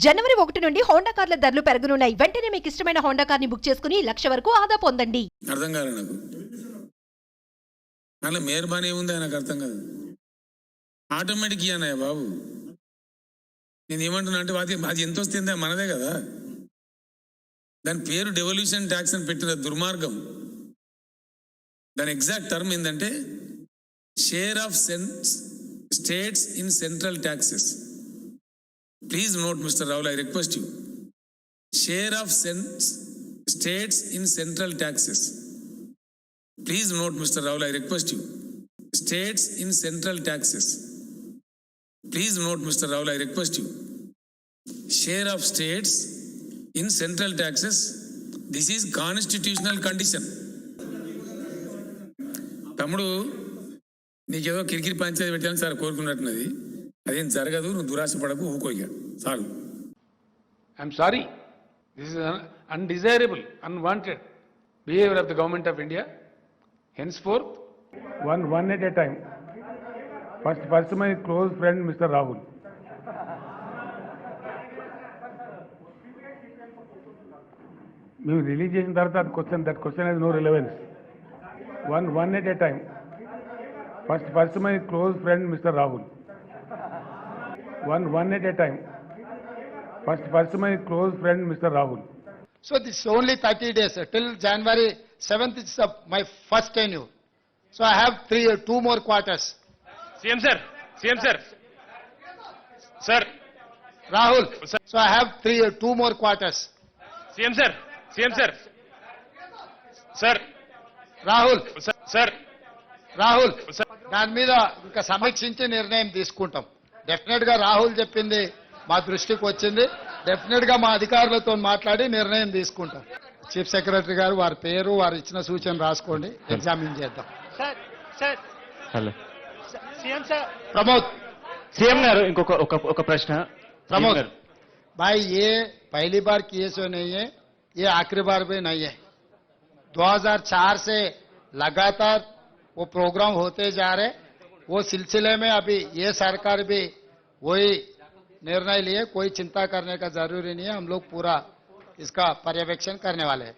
జనవరి ఒకటి నుండి హోండా కార్ల ధరలు పెరగనున్నాయి. వెంటనే మీకు ఇష్టమైన హోండా కార్ని బుక్ చేసుకుని లక్ష వరకు ఆదా పొందండి. అర్థం కాదు నాకు. అలా మేర్బానీ ఏముంది నాకు అర్థం కాదు. ఆటోమేటిక్ ఇయ్యనయ్య బాబు. నేను ఏమంటున్నా అంటే అది అది ఎంత వస్తుందే మనదే కదా. దాని పేరు డెవల్యూషన్ ట్యాక్స్ అని పెట్టిన దుర్మార్గం. దాని ఎగ్జాక్ట్ టర్మ్ ఏంటంటే share of సెన్ states in central taxes please note mister Rahul I request you share of sense states in central taxes please note mister Rahul I request you states in central taxes please note mister Rahul I request you share of states in central taxes this is constitutional condition తమ్ముడు నీకేదో కిరికిరి పంచాయతీ పెట్టాలని sir కోరుకున్నట్టున్నది. అదేం జరగదు నువ్వు దురాశ పడకు ఊకోయ్యా చాలు I'm sorry. This is un- undesirable, unwanted behavior of the government of India. Henceforth, One, one at a time. First, first my close friend, Mr. Rahul. మేము రిలీజ్ చేసిన తర్వాత question that question has no relevance one one at a time first first my close friend mister Rahul one one at a time first first my close friend mister Rahul So this is only 30 days. uh, Till January 7th is uh, my first tenure. So I have three, uh, two more quarters. CM sir CM sir sir. So I have three, uh, two more quarters. CM sir CM sir sir Rahul. Sir Rahul Sir. దాని మీద ఇంకా సమీక్షించి నిర్ణయం తీసుకుంటాం definite గా రాహుల్ చెప్పింది మా దృష్టికి వచ్చింది డెఫినెట్ గా మా అధికారులతో మాట్లాడి నిర్ణయం తీసుకుంటాం చీఫ్ సెక్రటరీ గారు వారి పేరు వారు ఇచ్చిన సూచన రాసుకోండి ఎగ్జామిన్ చేద్దాం sir sir hello CM sir Pramod CM గారు ఇంకొక ఒక ఒక ప్రశ్న प्रमोद సీఎం గారు. भाई ये पहली बार किए सो नहीं है ये आखिरी बार भी नहीं है 2004 से लगातार वो प्रोग्राम होते जा रहे वो सिलसिले में अभी ये सरकार भी वही निर्णय लिए, कोई चिंता करने का ज़रूरी नहीं है, हम लोग पूरा इसका पर्यवेक्षण करने वाले हैं।